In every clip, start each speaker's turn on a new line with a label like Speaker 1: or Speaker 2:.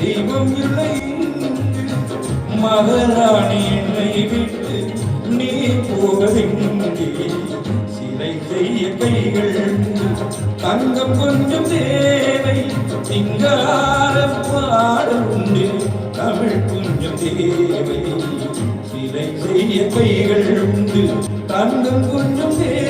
Speaker 1: தெய்வம் இல்லை மகராணி என்னை விட்டு நீ போகவில்லை. சிலை செய்ய கைகள் தங்கம் கொஞ்சம் தேவை. சிங்காரம் பாட உண்டு தமிழ் கொஞ்சம் தேவை. சிலை செய்ய கைகள் உண்டு தங்கம் கொஞ்சம் தேவை.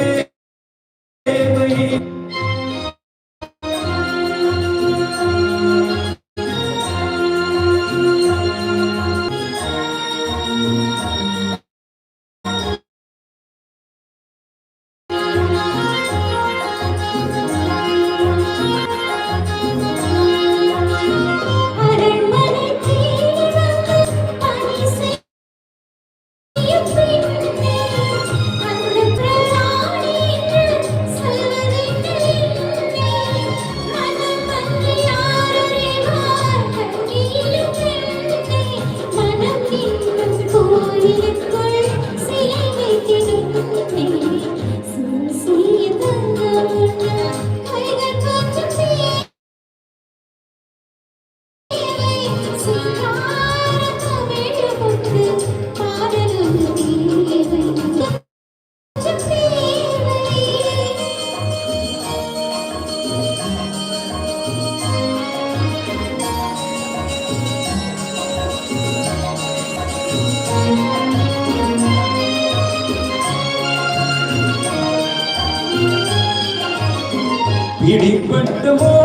Speaker 1: ഇടിപ്പിട്ട് പോ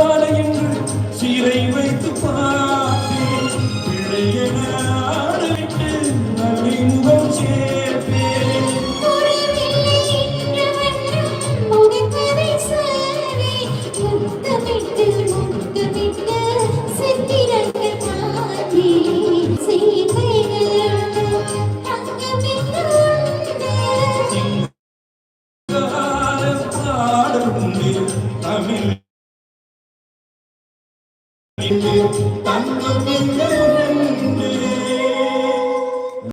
Speaker 1: பாடல் உண்டு தமிழ் தங்கம் எங்கள்